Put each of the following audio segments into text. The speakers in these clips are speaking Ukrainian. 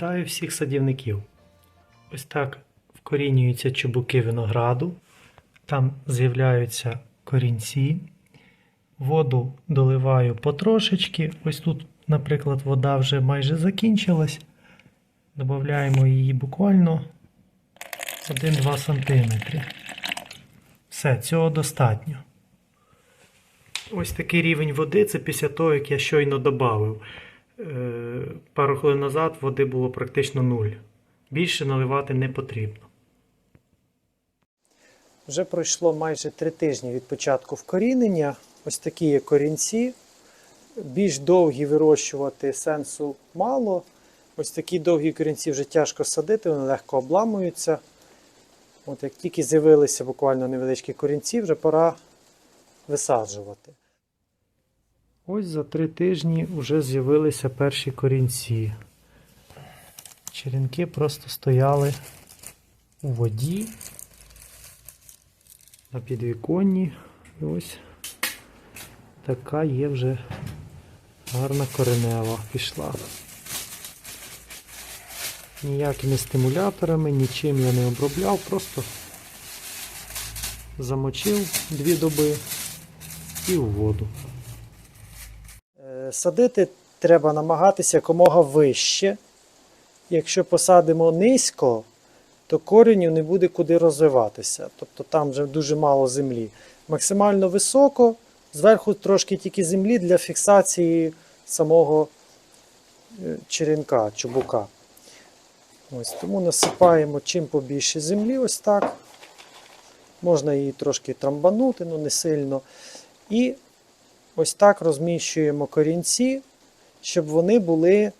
Вітаю всіх садівників. Ось так вкорінюються чубуки винограду, там з'являються корінці. Воду доливаю потрошечки. Ось тут, наприклад, вода вже майже закінчилась. Додаємо її буквально 1-2 см. Все, цього достатньо. Ось такий рівень води це після того, як я щойно додав. Е, Пару хвилин назад води було практично нуль. Більше наливати не потрібно. Вже пройшло майже три тижні від початку вкорінення. Ось такі є корінці. Більш довгі вирощувати сенсу мало. Ось такі довгі корінці вже тяжко садити, вони легко обламуються. От як тільки з'явилися буквально невеличкі корінці, вже пора висаджувати. Ось за три тижні вже з'явилися перші корінці. Черенки просто стояли у воді на підвіконні. І ось така є вже гарна коренева пішла. Ніякими стимуляторами, нічим я не обробляв, просто замочив дві доби і у воду. Садити треба намагатися якомога вище. Якщо посадимо низько, то кореню не буде куди розвиватися. Тобто там вже дуже мало землі. Максимально високо, зверху трошки тільки землі для фіксації самого е, черенка, чубука. Ось, тому насипаємо чим побільше землі, ось так. Можна її трошки трамбанути, але не сильно. І ось так розміщуємо корінці, щоб вони були,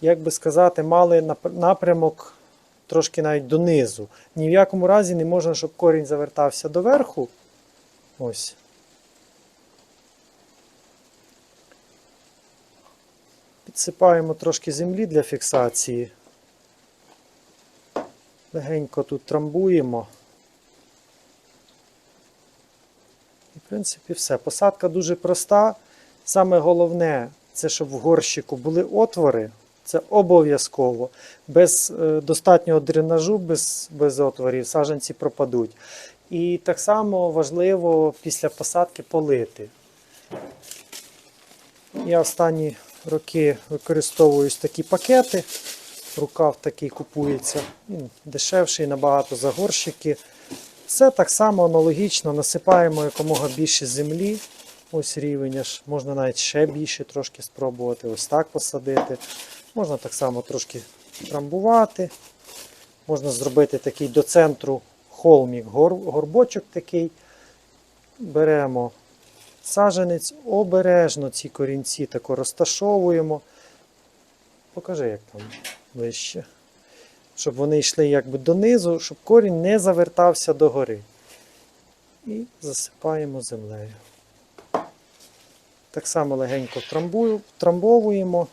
як би сказати, мали напрямок трошки навіть донизу. Ні в якому разі не можна, щоб корінь завертався доверху. Ось. Підсипаємо трошки землі для фіксації. Легенько тут трамбуємо. І, в принципі, все. Посадка дуже проста. Саме головне, це щоб в горщику були отвори. Це обов'язково. Без е, достатнього дренажу, без, без отворів саджанці пропадуть. І так само важливо після посадки полити. Я останні роки використовую такі пакети. Рукав такий купується. Він дешевший набагато за горщики. Все так само аналогічно насипаємо якомога більше землі. Ось рівень аж. Можна навіть ще більше трошки спробувати. Ось так посадити. Можна так само трошки трамбувати. Можна зробити такий до центру холмік, гор- горбочок такий. Беремо саженець, обережно ці корінці тако розташовуємо. Покажи, як там вище. Щоб вони йшли якби донизу, щоб корінь не завертався догори. І засипаємо землею. Так само легенько трамбовуємо.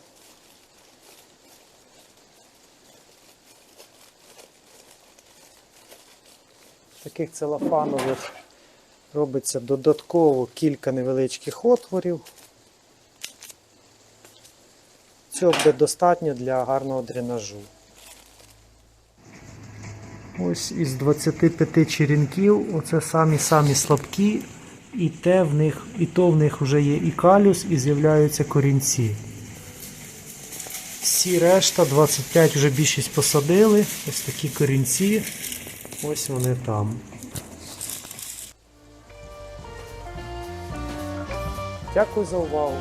Таких целофанових робиться додатково кілька невеличких отворів. Цього буде достатньо для гарного дренажу. Ось із 25 черенків, оце самі-самі слабкі, і, те в них, і то в них вже є і калюс, і з'являються корінці. Всі решта, 25 вже більшість посадили. Ось такі корінці. Ось вони там. Дякую за увагу.